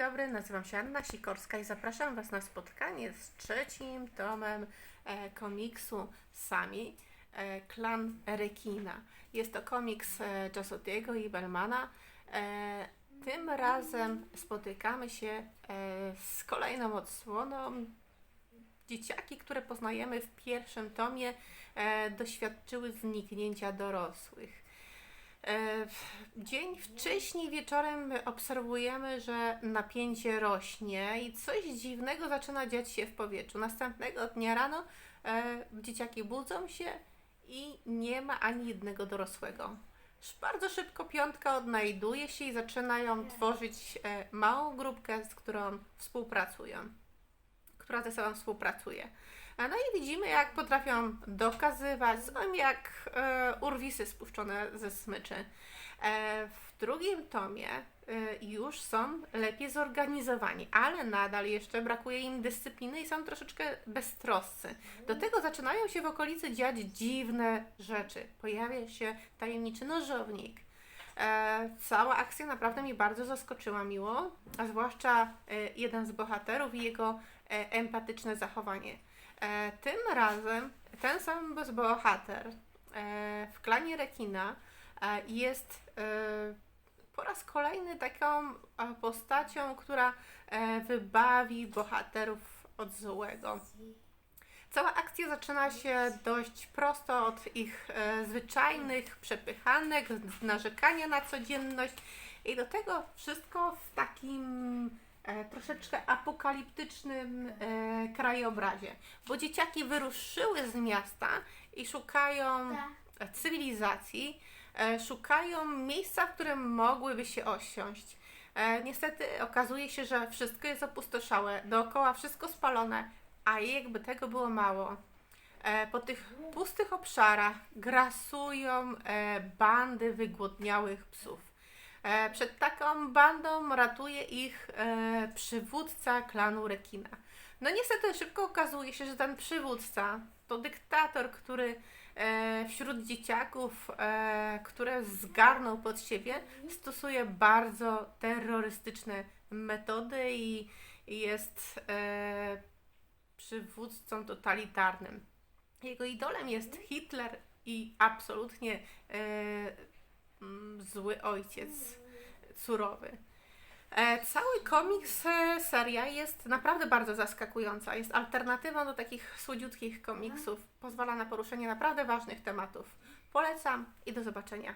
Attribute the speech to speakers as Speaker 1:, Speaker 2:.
Speaker 1: dobry, nazywam się Anna Sikorska i zapraszam Was na spotkanie z trzecim tomem e, komiksu Sami, e, Klan Rekina. Jest to komiks e, Josotiego i Bellmana. E, tym razem spotykamy się z kolejną odsłoną. Dzieciaki, które poznajemy w pierwszym tomie, doświadczyły zniknięcia dorosłych. E, Dzień wcześniej wieczorem obserwujemy, że napięcie rośnie i coś dziwnego zaczyna dziać się w powietrzu. Następnego dnia rano e, dzieciaki budzą się i nie ma ani jednego dorosłego. Bardzo szybko piątka odnajduje się i zaczynają tworzyć e, małą grupkę, z którą współpracują, która ze sobą współpracuje. No i widzimy, jak potrafią dokazywać, są jak e, urwisy spuszczone ze smyczy. E, w drugim tomie e, już są lepiej zorganizowani, ale nadal jeszcze brakuje im dyscypliny i są troszeczkę beztroscy. Do tego zaczynają się w okolicy dziać dziwne rzeczy. Pojawia się tajemniczy nożownik. E, cała akcja naprawdę mnie bardzo zaskoczyła miło, a zwłaszcza e, jeden z bohaterów i jego e, empatyczne zachowanie. E, tym razem ten sam bohater e, w klanie rekina e, jest e, po raz kolejny taką e, postacią, która e, wybawi bohaterów od złego. Cała akcja zaczyna się dość prosto od ich e, zwyczajnych przepychanek, narzekania na codzienność i do tego wszystko w takim e, troszeczkę apokaliptycznym e, krajobrazie. Bo dzieciaki wyruszyły z miasta i szukają e, cywilizacji, e, szukają miejsca, w którym mogłyby się osiąść. E, niestety okazuje się, że wszystko jest opustoszałe, dookoła wszystko spalone, a jakby tego było mało. E, po tych pustych obszarach grasują e, bandy wygłodniałych psów. E, przed taką bandą ratuje ich przywódca klanu rekina. No niestety szybko okazuje się, że ten przywódca to dyktator, który wśród dzieciaków, które zgarnął pod siebie, stosuje bardzo terrorystyczne metody i, jest przywódcą totalitarnym. Jego idolem jest Hitler i absolutnie e, mm, zły ojciec, surowy. E, cały komiks, e, seria jest naprawdę bardzo zaskakująca. Jest alternatywą do takich słodziutkich komiksów. Pozwala na poruszenie naprawdę ważnych tematów. Polecam i do zobaczenia.